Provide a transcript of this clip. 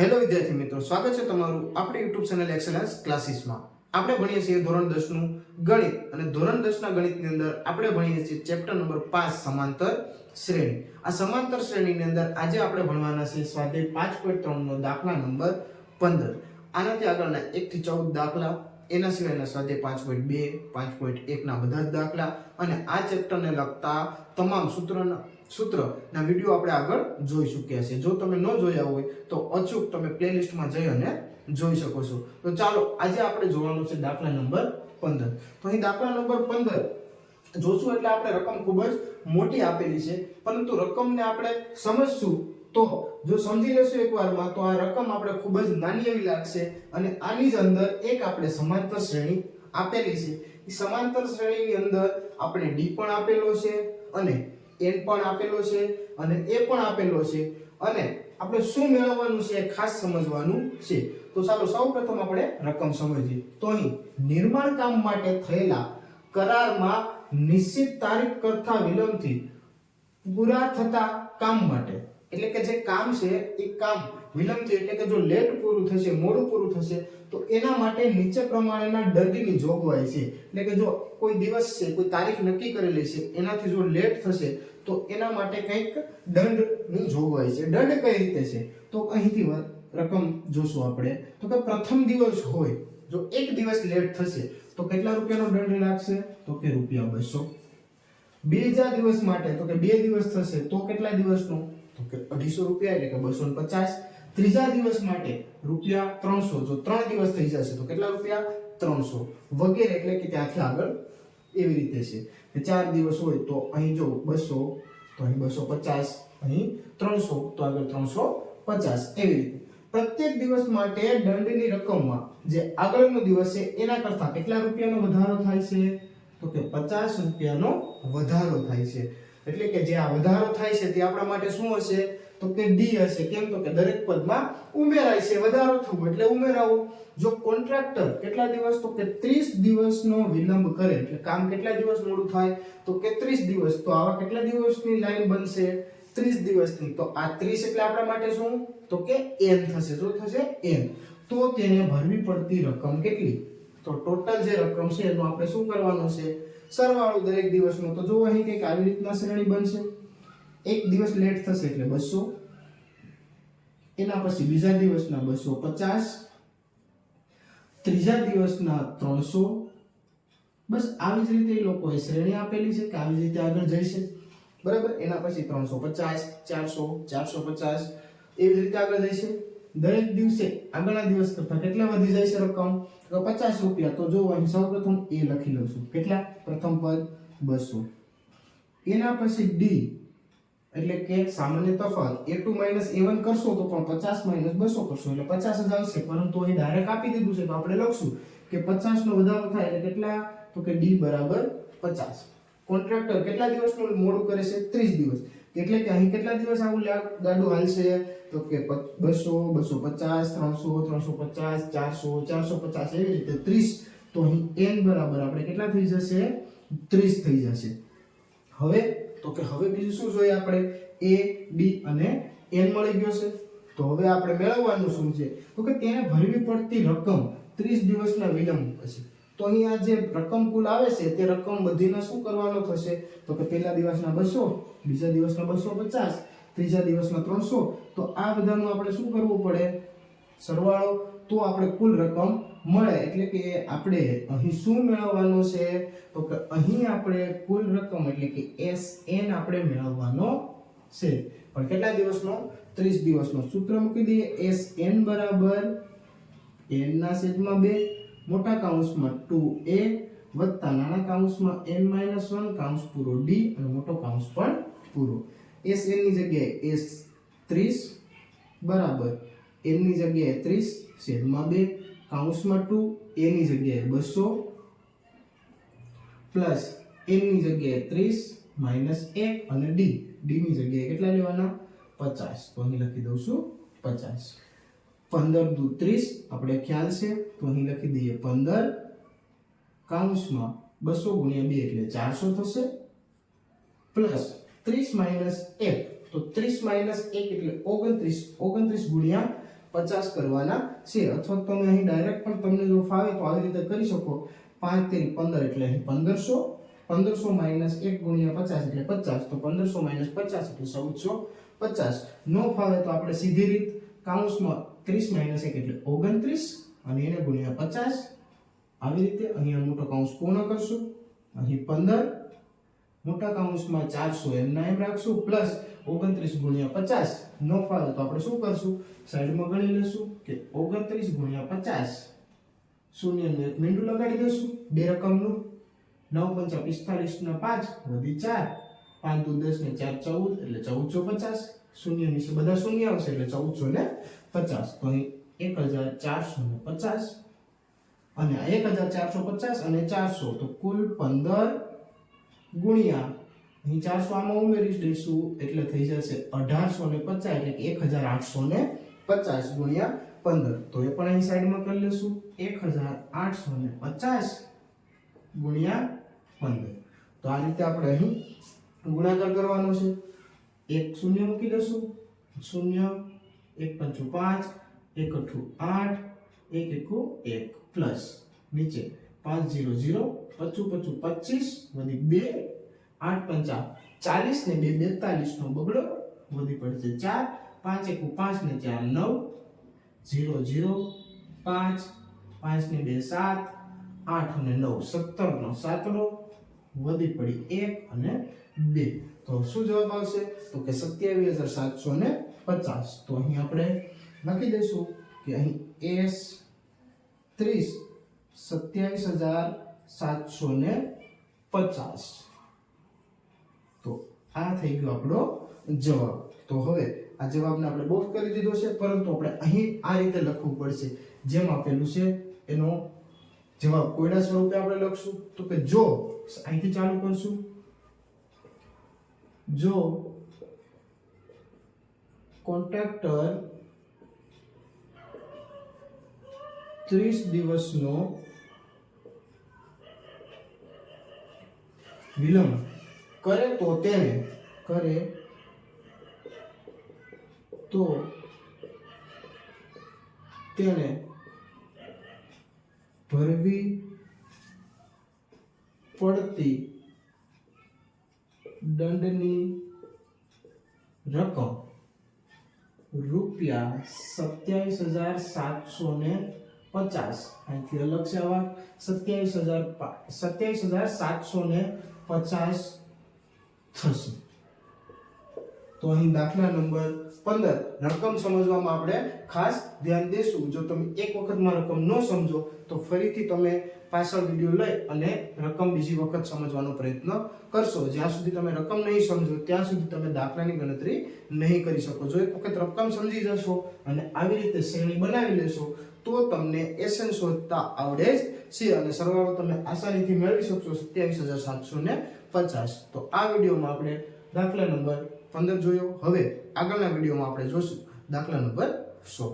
Hello વિદ્યાર્થી મિત્રો, સ્વાગત છે તમારું આપણી યુટ્યુબ ચેનલ એક્સેલન્સ ક્લાસીસમાં આપણે ભણીએ છીએ ધોરણ દસનું ગણિત અને ધોરણ દસના ગણિતની અંદર આપણે ભણીએ છીએ ચેપ્ટર નંબર પાંચ, સમાંતર શ્રેણી. આ સમાંતર શ્રેણીની અંદર આજે આપણે ભણવાના છે સ્વાધ્યાય પાંચ પોઈન્ટ ત્રણનો દાખલા નંબર પંદર. આનાથી આગળના એકથી ચૌદ દાખલા એના સિવાયના સ્વાધ્યાય પાંચ પોઈન્ટ બે, પાંચ પોઈન્ટ એકના બધા જ દાખલા અને આ ચેપ્ટરને લગતા તમામ સૂત્રના સૂત્રના વીડિયો આપણે આગળ જોઈ ચૂક્યા છે. જો તમે ન જોયા હોય તો અચૂક તમે પ્લેલિસ્ટમાં જઈ અને જોઈ શકો છો. તો ચાલો, આજે આપણે જોવાનું છે દાખલા નંબર પંદર. તો અહીં દાખલા નંબર પંદર જોશું એટલે આપણે રકમ ખૂબ જ મોટી આપેલી છે. પરંતુ રકમને આપણે સમજશું તો જો સમજી લેશું એકવારમાં, તો આ રકમ આપણે ખૂબ જ નાની એવી લાગશે અને આની જ અંદર એક આપણે સમાંતર શ્રેણી આપેલી છે. એ સમાંતર શ્રેણીની અંદર આપણે ડી પણ આપેલો છે અને એન પણ આપેલો છે અને એ પણ આપેલો છે. અને આપણે શું મેળવવાનું છે એ ખાસ સમજવાનું છે. તો ચાલો સૌપ્રથમ આપણે રકમ સમજીએ. તો અહીં નિર્માણ કામ માટે થયેલા કરારમાં નિશ્ચિત તારીખ કરતા વિલંબથી પૂરા થતા કામ માટે એટલે કે જે કામ છે, એ કામ વિલંબથી એટલે કે જો લેટ પૂરું થશે, મોડું પૂરું થશે, તો એના માટે નીચે પ્રમાણેના દંડની જોગવાઈ છે. એટલે કે જો કોઈ દિવસ છે, કોઈ તારીખ નક્કી કરેલી છે, એનાથી જો લેટ થશે, તો એના માટે કંઈક દંડની જોગવાઈ છે. દંડ કઈ રીતે છે? તો અહીંથી રકમ જોશું આપણે. તો કે પ્રથમ દિવસ હોય, જો એક દિવસ લેટ થશે, તો કેટલા રૂપિયાનો દંડ લાગશે? તો કે રૂપિયા બસો. બીજા દિવસ માટે, તો કે બે દિવસ થશે, તો કેટલા દિવસનો? તો કે અઢીસો રૂપિયા એટલે કે બસો પચાસ. ત્રીજા દિવસ માટે રૂપિયા ત્રણસો, જો ત્રણ દિવસ થઈ જશે તો કેટલા રૂપિયા? ત્રણસો. વગેરે એટલે કે ત્યાંથી આગળ એવી રીતે છે. ચાર દિવસ હોય તો અહીં જો બસો, તો અહીં બસો પચાસ, અહીં ત્રણસો, તો આગળ ત્રણસો પચાસ. એવી રીતે. પ્રત્યેક દિવસ માટે દંડની રકમમાં જે આગળનો દિવસ છે, એના કરતા કેટલા રૂપિયાનો વધારો થાય છે? તો કે પચાસ રૂપિયાનો વધારો થાય છે. એટલે કે જે આ વધારો થાય છે તે આપણા માટે શું હશે? તો કે ડી હશે. કેમ તો કે દરેક પદમાં ઉમેરાય છે, વધારો થવો. એટલે ઉમેરાવો. જો કોન્ટ્રાક્ટર કેટલા દિવસ? તો કે 30 દિવસનો વિલંબ કરે. એટલે કામ કેટલા દિવસ મોડું થાય? તો કે 30 દિવસ. તો આવા કેટલા દિવસની લાઈન બનશે? 30 દિવસની. તો આ 30 એટલે આપણા માટે શું? તો કે n થશે. શું થશે n. તો તેને ભરવી પડતી રકમ કેટલી? તો ટોટલ જે રકમ છે, એનું આપણે શું કરવાનો છે? સરવાળો દરેક દિવસનો. તો જો અહીં કંઈક આવી રીતના શ્રેણી બનશે. એક દિવસ લેટ થશે એટલે બસો. એના પછી બીજા દિવસના બસો પચાસ. ત્રીજા દિવસના ત્રણસો. બસ આવી જ રીતે એ લોકોએ શ્રેણી આપેલી છે કે આવી રીતે આગળ જઈશે બરાબર? એના પછી ત્રણસો પચાસ, ચારસો ચારસો પચાસ. એવી રીતે આગળ જઈશે દરેક દિવસે આગળના દિવસ કરતા કેટલા વધી જાય છે રકમ? તો પચાસ રૂપિયા. તો જો અહીં સૌપ્રથમ એ લખી લઉં છું. કેટલા? પ્રથમ પદ બસો. એના પછી ડી એટલે કે સામાન્ય તફાવત. A two minus A one કરશો તો પણ પચાસ માઇનસ બસો કરશો. એટલે પચાસ જ આવશે. પરંતુ અહીં ડાયરેક્ટ આપી દીધું છે. તો આપણે લખશું કે પચાસ નો વધારો થાય એટલે કેટલા? તો કે ડી બરાબર પચાસ. કોન્ટ્રાક્ટર કેટલા દિવસનું મોડું કરે છે? ત્રીસ દિવસ. એટલે કે અહીં કેટલા દિવસ આવું ગાડું હાલશે? તો કે બસો બસો પચાસ, ત્રણસો ત્રણસો પચાસ, ચારસો ચારસો પચાસ, એવી રીતે ત્રીસ. તો અહીં એન બરાબર આપણે કેટલા થઈ જશે? ત્રીસ થઈ જશે. હવે, તો કે હવે બીજું શું જોઈએ આપણે? એ ડી અને એન મળી ગયો છે. તો હવે આપણે મેળવવાનું શું છે? તો કે તેને ભરવી પડતી રકમ 30 દિવસના વિલંબ પછી તો અહીંયા જે રકમ કુલ આવે છે, તે રકમ બધીને શું કરવાનો થશે? તો કે પહેલા દિવસના બસો, બીજા દિવસના બસો પચાસ, ત્રીજા દિવસના ત્રણસો. તો આ બધાનું આપણે શું કરવું પડે? સરવાળો. તો આપણે કુલ રકમ મળે. એટલે કે આપણે અહીં શું મેળવવાનું છે? તો કે અહીં આપણે કુલ રકમ એટલે કે એસ એન આપણે મેળવવાનો છે. પણ કેટલા દિવસનો? 30 દિવસનો. સૂત્ર મૂકી દઈએ. એસ એન બરાબર એનના સેટમાં બે. મોટા કાઉન્સમાં ટુ એ વત્તા નાના કાઉન્સમાં n 1 કાઉન્સ પૂરો ડી અને મોટો કાઉન્સ પણ પૂરો. એસ એનની જગ્યાએ એસ 30 બરાબર એનની જગ્યાએ ત્રીસ સેલમાં બે. કાઉન્સમાં ટુ એની જગ્યાએ બસો પ્લસ એનની જગ્યાએ 30 માઇનસ એક અને ડી. ડીની જગ્યાએ કેટલા લેવાના? 50 તો અહીં લખી દઉં છું 50 15 દુ 30 આપણે ખ્યાલ છે તો અહીં લખી દઈએ 15 કાઉન્સમાં બસો ગુણ્યા બે એટલે ચારસો થશે. પ્લસ 30 માઇનસ એક. તો 30 માઇનસ એક એટલે 29 29 ગુણ્યા પચાસ કરવાના છે. અથવા તમે અહીં ડાયરેક્ટ પણ તમને જો ફાવે તો આવી રીતે કરી શકો. પાંચ તેરી પંદર એટલે અહીં પંદરસો. પંદરસો માઇનસ એક ગુણ્યા પચાસ એટલે પચાસ. તો પંદરસો માઇનસ પચાસ એટલે ચૌદસો પચાસ. નો ફાવે તો આપણે સીધી રીત કાઉન્સમાં ત્રીસ માઇનસ એક એટલે ઓગણત્રીસ અને એને ગુણ્યા પચાસ. આવી રીતે અહીંયા મોટો કાઉન્સ પૂર્ણ કરશું. અહીં પંદર. મોટા કાઉન્સમાં ચારસો એમના એમ રાખશું. પ્લસ ઓગણત્રીસ ગુણ્યા પચાસ. નો ફાવે તો આપણે શું કરશું? સાઈડમાં ગણી લેશું કે ઓગણત્રીસ ગુણ્યા પચાસ. શૂન્યનું એક મીંડું લગાડી દઈશું. બે રકમનું. નવ પંચા પિસ્તાળીસના પાંચ વધી ચાર. પાંચ દુ દસ ને ચાર ચૌદ એટલે ચૌદસો પચાસ. શૂન્ય નીચે બધા શૂન્ય આવશે એટલે ચૌદસો ને પચાસ. તો એક હજાર ચારસો ને પચાસ અને એક હજાર ચારસો પચાસ અને ચારસો. તો કુલ પંદર ગુણ્યા, અહીં ચારસો આમાં ઉમેરી દઈશું, એટલે થઈ જશે અઢારસો ને પચાસ, એટલે એક હજાર આઠસો ને પચાસ ગુણ્યા પંદર. તો એ પણ અહીં સાઈડમાં કરી લેશું. એક હજાર આઠસો ને પચાસ ગુણ્યા પંદર. તો આ રીતે આપણે અહીં ગુણાકાર કરવાનો છે. એક શૂન્ય મૂકી દઈશું. શૂન્ય એક પંચું પાંચ એક અઠું આઠ એક એકું એક પ્લસ નીચે પાંચ જીરો જીરો પચું પચું પચીસ વધી બે આઠ પંચા ચાલીસ ને બે બેતાલીસનો બગડો વધી પડશે ચાર પાંચ એકું પાંચ ને ચાર નવ ઝીરો ઝીરો પાંચ પાંચ ને બે સાત આઠ અને નવ સત્તરનો સાતડો વધી પડી એક અને બે તો શું જવાબ આવશે તો કે સત્યાવીસ હજાર સાતસો ને પચાસ. તો અહીં આપણે લખી દઈશું કે અહીં એસ ત્રીસ સત્યાવીસ હજાર સાતસો ને પચાસ. તો આ થઈ ગયો આપણો જવાબ. તો હવે આ જવાબને આપણે બોક્સ કરી દીધો છે, પરંતુ આપણે અહીં આ રીતે લખવું પડશે. જેમ આપેલું છે, એનો જવાબ કોયડા સ્વરૂપે આપણે લખશું? તો કે જો, અહીંથી ચાલુ કરશું. જો કોન્ટ્રાક્ટર ત્રીસ દિવસનો વિલંબ કરે તો તેને કરે તો તેને ભરવી પડતી દંડની રકમ રૂપિયા સત્યાવીસ હજાર સાતસો ને પચાસ. અહીંથી અલગ છે આવા સત્યાવીસ હજાર સત્યાવીસ હજાર સાતસો ને પચાસ થશે. તો અહીં દાખલા નંબર પંદર, રકમ સમજવામાં આપણે ખાસ ધ્યાન દેશું. જો તમે એક વખતમાં રકમ ન સમજો, તો ફરીથી તમે પાછળ વીડિયો લઈ અને રકમ બીજી વખત સમજવાનો પ્રયત્ન કરશો. જ્યાં સુધી તમે રકમ નહીં સમજો, ત્યાં સુધી તમે દાખલાની ગણતરી નહીં કરી શકો. જો એક વખત રકમ સમજી જશો અને આવી રીતે શ્રેણી બનાવી લેશો, તો તમને એસન શોધતા આવડે જ છે અને સરવાળો તમે આસાનીથી મેળવી શકશો સત્યાવીસ હજાર સાતસો ને પચાસ. તો આ વિડીયોમાં આપણે દાખલા નંબર પંદર જોયો. હવે આગળના વિડીયોમાં આપણે જોશું. દાખલા નંબર સો.